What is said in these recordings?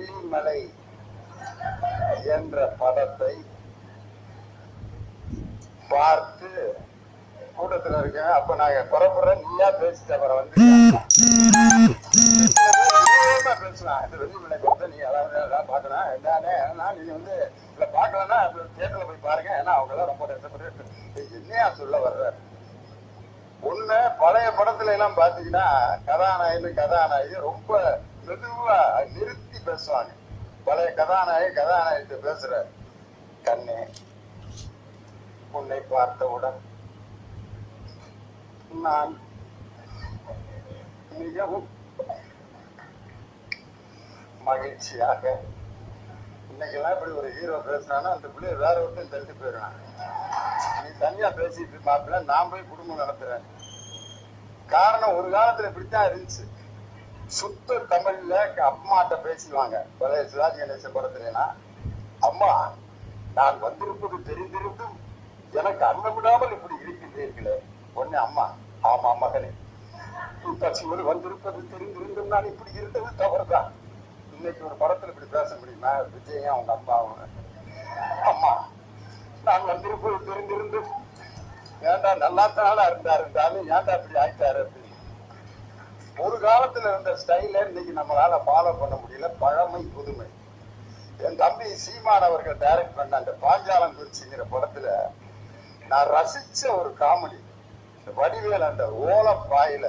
வெள்ளிமலை என்ற படத்தை பார்த்து கூட்டத்துல இருக்கேன். அப்ப நாங்க புறப்படுறேன் நீயா பேசிட்ட அப்புறம் வந்து வேகமா பேசலாம். இந்த வெள்ளிமலை படத்தை நீங்க எல்லாரும் எல்லாம் பார்க்கணும். என்னன்னு நான் நீங்க வந்து இல்ல பார்க்கலன்னா தியேட்டர்ல போய் பாருங்க. ஏன்னா அவங்க எல்லாம் ரொம்ப கஷ்டப்பட்டு என்னையா சொல்ல வர்றாரு ஒண்ணு பழைய படத்துல எல்லாம் பாத்தீங்கன்னா கதாநாயகன் கதாநாயகி ரொம்ப மெதுவா நிறுத்தி பேசுவாங்க. பழைய கதாநாயகி கதாநாயகிட்ட பேசுற. கண்ணே உன்னை பார்த்தவுடன் நான் மிகவும் மகிழ்ச்சியாக இன்னைக்கெல்லாம் இப்படி ஒரு ஹீரோ பேசுனானா அந்த பிள்ளைய வேற ஒருத்தன் தள்ளி போயிடுறான். நீ தனியா பேசிட்டு மாப்பிள்ள. நான் போய் குடும்பம் நடத்துறேன். காரணம் ஒரு காலத்துல இப்படித்தான் இருந்துச்சு. சுத்த தமிழ்ல அம்மாட்ட பேசுவாங்க பழைய சிவாஜி கணேசன் படத்துலனா அம்மா நான் வந்திருப்பது தெரிந்திருந்தும் எனக்கு அன்னம் விடாமல் இப்படி இருக்கின்றீர்களே ஒன்னு அம்மா ஆமா மகனே பசியோடு வந்திருப்பது தெரிந்திருந்தும் நான் இப்படி இருந்தது தவறுதான். இன்னைக்கு ஒரு படத்துல இப்படி பேச முடியுமா? விஜயும் அவங்க. அம்மாவும் அம்மா நான் வந்திருப்பது தெரிந்திருந்தும் ஏன்டா நல்லாத்தனால இருந்தா இருந்தாலும் ஏன்டா இப்படி ஆயிட்டாரு? ஒரு காலத்துல இருந்த ஸ்டைல இன்னைக்கு நம்மளால ஃபாலோ பண்ண முடியல. பழமை புதுமை. என் தம்பி சீமான் அவர்கள் டைரக்ட் பண்ண அந்த பாஞ்சாலம் குறிச்சிங்கிற படத்துல நான் ரசிச்ச ஒரு காமெடி வடிவேல் அந்த ஓலப்பாயில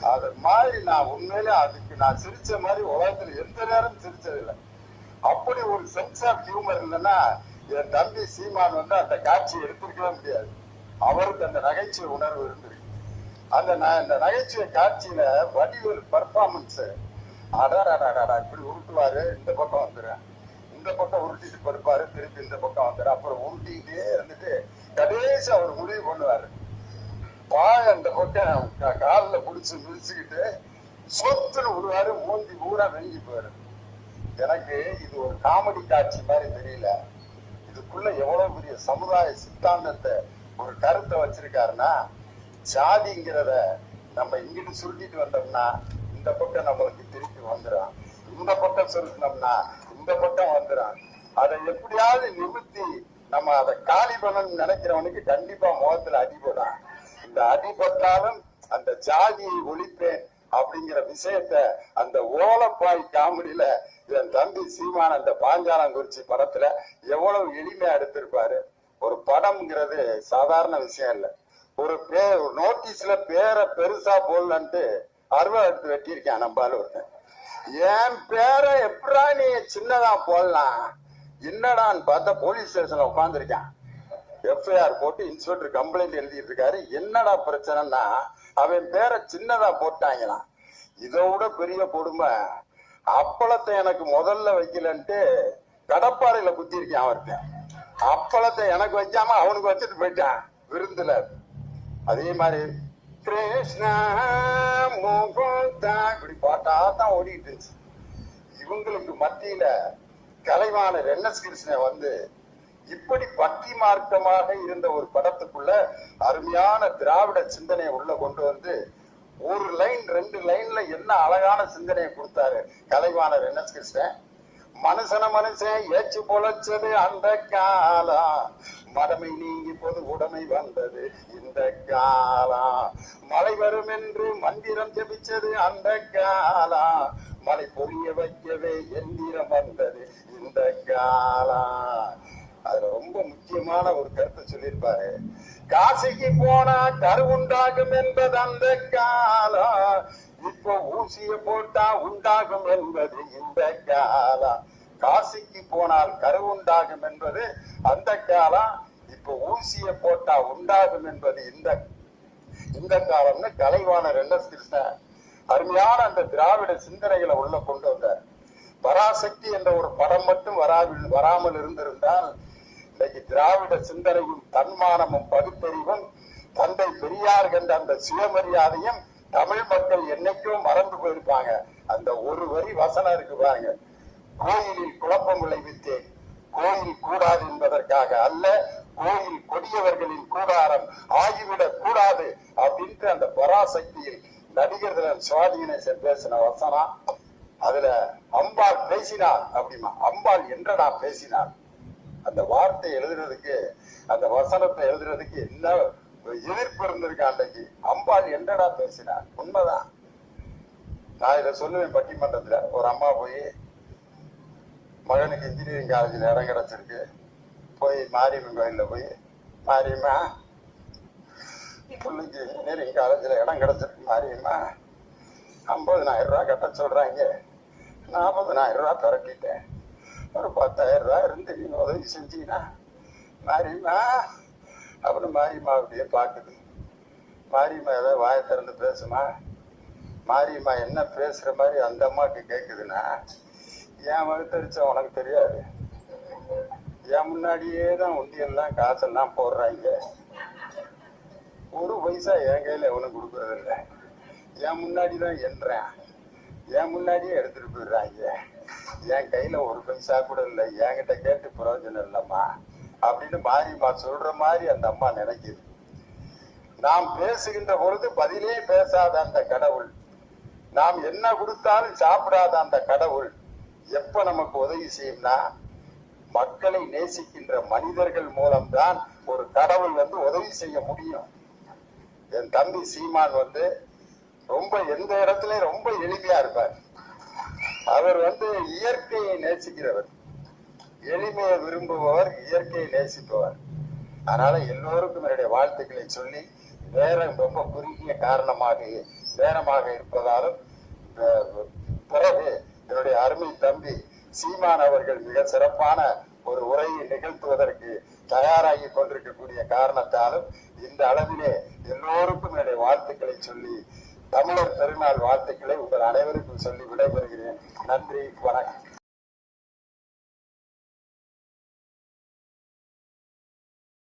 அது மாதிரி நான் உண்மையிலே அதுக்கு நான் சிரிச்ச மாதிரி உலகத்துல எந்த நேரம் சிரிச்சதில்லை அப்படி ஒரு சென்ஸ் ஆஃப் ஹியூமர் இல்லைன்னா என் தம்பி சீமான் வந்து அந்த காட்சியை எடுத்திருக்கவே முடியாது. அவருக்கு அந்த நகைச்சுவை உணர்வு இருந்திருக்கு அந்த ந- நகைச்சுவை காட்சியில வடிவேல் பர்ஃபார்மன்ஸ் அடாடாடாடா இப்படி உருட்டுவாரு இந்த பக்கம் வந்துடுறேன். இந்த பக்கம் உருட்டிட்டு படுப்பாரு திருப்பி இந்த பக்கம் வந்துடும் அப்புறம் உருட்டிக்கிட்டே இருந்துட்டு கடைசி அவர் முடிவு பண்ணுவாரு. பாய் அந்த பக்கம் காலில் பிடிச்சி புடிச்சு மிதிச்சுக்கிட்டு சொத்துன்னு விடுவாரு மூஞ்சி பூரா வெங்கி போயிரு. எனக்கு இது ஒரு காமெடி காட்சி மாதிரி தெரியல. இதுக்குள்ள எவ்வளவு பெரிய சமுதாய சித்தாந்தத்தை ஒரு கருத்தை வச்சிருக்காருன்னா ஜாதிங்கிறத நம்ம இங்கிட்டு சுருட்டிட்டு வந்தோம்னா இந்த பக்கம் நம்மளுக்கு திருப்பி வந்துடும் இந்த பக்கம் சுருட்டினோம்னா இந்த பக்கம் வந்துடும் அதை எப்படியாவது நிமித்தி நம்ம அதை காலி பண்ணணும்னு நினைக்கிறவனுக்கு கண்டிப்பா முகத்துல அடிபடும் இந்த அடிபட்டாலும் அந்த ஜாதியை ஒழிப்பேன் அப்படிங்கிற விஷயத்த அந்த ஓலப்பாய் காமெடியில என் தம்பி சீமான் அந்த பாஞ்சாலங்குறிச்சி படத்துல எவ்வளவு எளிமையா எடுத்திருப்பாரு. ஒரு படம்ங்கிறது சாதாரண விஷயம் இல்லை. ஒரு பேர் நோட்டீஸ்ல பேரை பெருசா போடலன்ட்டு அருவா எடுத்து வெட்டியிருக்கேன் நம்பால ஒருத்தன் என் பேரை எப்படா நீ சின்னதா போடலாம்? என்னடான்னு பார்த்தா போலீஸ் ஸ்டேஷன்ல உட்காந்துருக்கேன் எஃப்ஐஆர் போட்டு இன்ஸ்பெக்டர் கம்ப்ளைண்ட் எழுதிட்டு இருக்காரு என்னடா பிரச்சனைன்னா அவன் பேரை சின்னதா போட்டாங்களாம். இதை விட பெரிய கொடுமை. அப்பளத்தை எனக்கு முதல்ல வைக்கலன்ட்டு கடப்பாறையில குத்திருக்கேன் அவர்கிட்ட. அப்பளத்தை எனக்கு வைக்காம அவனுக்கு வச்சுட்டு போயிட்டான். விருந்துல அதே மாதிரி கிருஷ்ணா முகுந்தா இப்படி பாட்டா தான் ஓடிட்டு இருந்துச்சு. இவங்களுக்கு மத்தியில கலைவாணர் என் எஸ் கிருஷ்ணன் வந்து இப்படி பக்தி மார்க்கமாக இருந்த ஒரு படத்துக்குள்ள அருமையான திராவிட சிந்தனையை உள்ள கொண்டு வந்து ஒரு லைன் ரெண்டு லைன்ல என்ன அழகான சிந்தனையை கொடுத்தாரு கலைவாணர் என் எஸ் கிருஷ்ணன்? மனுஷன மனுஷன் ஏச்சு பொழைச்சது அந்த காலம் மடமை நீங்கி போது உடமை வந்தது இந்த காலம் மழை வரும் என்று மந்திரம் ஜெபிச்சது அந்த காலம் மழை பொழிய வைக்கவே எந்திரம் வந்தது இந்த காலம் அதுல ரொம்ப முக்கியமான ஒரு கருத்தை சொல்லியிருப்பாரு. காசிக்கு போனா கரு உண்டாகும் என்பது அந்த காலம் இப்போ ஊசிய போட்டா உண்டாகும் என்பது இந்த காலம் காசிக்கு போனால் கரு உண்டாகும் என்பது அந்த காலம் இப்போ ஊசிய போட்டா உண்டாகும் என்பது இந்த இந்த காலம்னு கலைவாணர் என் எஸ் கிருஷ்ணன் அருமையான அந்த திராவிட சிந்தனைகளை உள்ள கொண்டு வந்தார். பராசக்தி என்ற ஒரு படம் மட்டும் வராமல் வராமல் இருந்திருந்தால் இன்னைக்கு திராவிட சிந்தனையும் தன்மானமும் பகுத்தறிவும் தந்தை பெரியார் என்ற அந்த சுயமரியாதையும் தமிழ் மக்கள் என்னைக்கும் மறந்து போயிருப்பாங்க. அந்த ஒரு வரி வசனம் இருக்கு பாருங்க. கோயிலில் குழப்பம் விளைவித்தேன். கோயில் கூடாது என்பதற்காக அல்ல கோயில் கொடியவர்களின் கூடாரம் ஆகிவிடக் கூடாது அப்படின்ட்டு அந்த பராசக்தியில் நடிகர் திலன் சிவாஜி கணேசன் பேசின வசனம். அதுல அம்பாள் பேசினார் அப்படிமா. அம்பாள் என்றடா பேசினார் அந்த வார்த்தை எழுதுறதுக்கு அந்த வசனத்தை எழுதுறதுக்கு என்ன எதிர்ப்பு இருந்திருக்கு அன்றைக்கு அம்பாள் என்னடா பேசினார் உண்மைதான். நான் இதை சொல்லுவேன் பட்டிமன்றத்துல. ஒரு அம்மா போய் மகனுக்கு இன்ஜினியரிங் காலேஜில் இடம் கிடைச்சிருக்கு. போய் மாரியம்மன் கோயிலில் போய் மாரியம்மா பிள்ளைக்கு இன்ஜினியரிங் காலேஜில் இடம் கிடைச்சிருக்கு மாரியம்மா. ஐம்பதுனாயிரம் ரூபா கட்ட சொல்கிறாங்க நாற்பதுனாயிரம் ரூபா திரட்டிட்டேன். ஒரு பத்தாயிரம் ரூபாய் இருந்து நீங்கள் உதவி செஞ்சீங்கன்னா மாரியம்மா அப்புறம் மாரியம்மா அப்படியே பார்க்குது. மாரியம்மா ஏதாவது வாயை திறந்து பேசுமா? மாரியம்மா என்ன பேசுகிற மாதிரி அந்த அம்மாவுக்கு கேட்குதுன்னா என் வகுத்தரிச்ச உனக்கு தெரியாது. என் முன்னாடியே தான் உண்டியெல்லாம் காசெல்லாம் போடுறாங்க. ஒரு பைசா என் கையில் எவனும் கொடுக்குறதில்ல. என் முன்னாடி தான் என்றேன். என் முன்னாடியே எடுத்துட்டு போயிடுறாங்க. என் கையில் ஒரு பைசா கூட இல்லை. என்கிட்ட கேட்டு பிரயோஜனம் இல்லைம்மா. அப்படின்னு மாரியம்மா சொல்ற மாதிரி அந்த அம்மா நினைக்குது. நாம் பேசுகின்ற பொழுது பதிலே பேசாத அந்த கடவுள். நாம் என்ன கொடுத்தாலும் சாப்பிடாத அந்த கடவுள். எப்ப நமக்கு உதவி செய்யும்னா மக்களை நேசிக்கின்ற மனிதர்கள் மூலம்தான் ஒரு கடவுள் வந்து உதவி செய்ய முடியும். என் தம்பி சீமான் வந்து ரொம்ப எந்த இடத்துலயும் ரொம்ப எளிமையா இருப்பார். அவர் வந்து இயற்கையை நேசிக்கிறவர். எளிமையை விரும்புபவர் இயற்கையை நேசிப்பவர். அதனால எல்லோருக்கும் என்னுடைய வாழ்த்துக்களை சொல்லி நேரம் ரொம்ப குறுகிய காரணமாக நேரமாக இருப்பதாலும் பிறகு என்னுடைய அருமை தம்பி சீமான் அவர்கள் மிக சிறப்பான ஒரு உரையை நிகழ்த்துவதற்கு தயாராகி கொண்டிருக்கக்கூடிய காரணத்தாலும் இந்த அளவிலே எல்லோருக்கும் என்னுடைய வாழ்த்துக்களை சொல்லி தமிழர் பெருநாள் வாழ்த்துக்களை உங்கள் அனைவருக்கும் சொல்லி விடைபெறுகிறேன். நன்றி வணக்கம்.